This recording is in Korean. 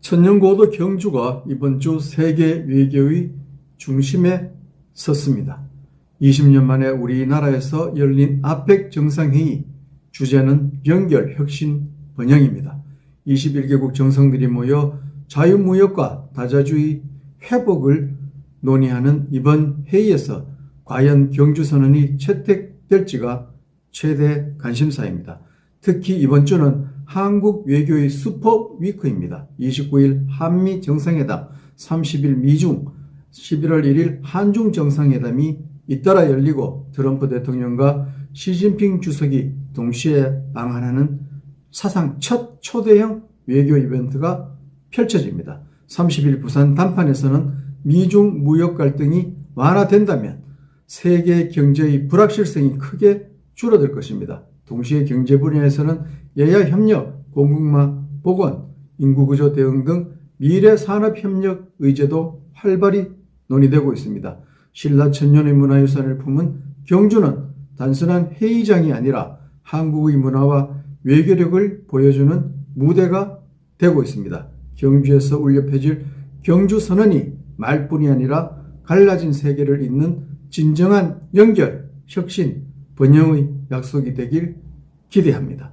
천년고도 경주가 이번 주 세계 외교의 중심에 섰습니다. 20년 만에 우리나라에서 열린 아펙 정상회의 주제는 연결, 혁신, 번영입니다. 21개국 정상들이 모여 자유무역과 다자주의 회복을 논의하는 이번 회의에서 과연 경주선언이 채택될지가 최대 관심사입니다. 특히 이번 주는 한국 외교의 슈퍼 위크입니다. 29일 한미 정상회담, 30일 미중, 11월 1일 한중 정상회담이 잇따라 열리고 트럼프 대통령과 시진핑 주석이 동시에 방한하는 사상 첫 초대형 외교 이벤트가 펼쳐집니다. 30일 부산 단판에서는 미중 무역 갈등이 완화된다면 세계 경제의 불확실성이 크게 줄어들 것입니다. 동시에 경제 분야에서는 여야 협력, 공급망 복원, 인구구조 대응 등 미래 산업 협력 의제도 활발히 논의되고 있습니다. 신라 천년의 문화유산을 품은 경주는 단순한 회의장이 아니라 한국의 문화와 외교력을 보여주는 무대가 되고 있습니다. 경주에서 울려 펴질 경주 선언이 말뿐이 아니라 갈라진 세계를 잇는 진정한 연결, 혁신, 번영의 약속이 되길 기대합니다.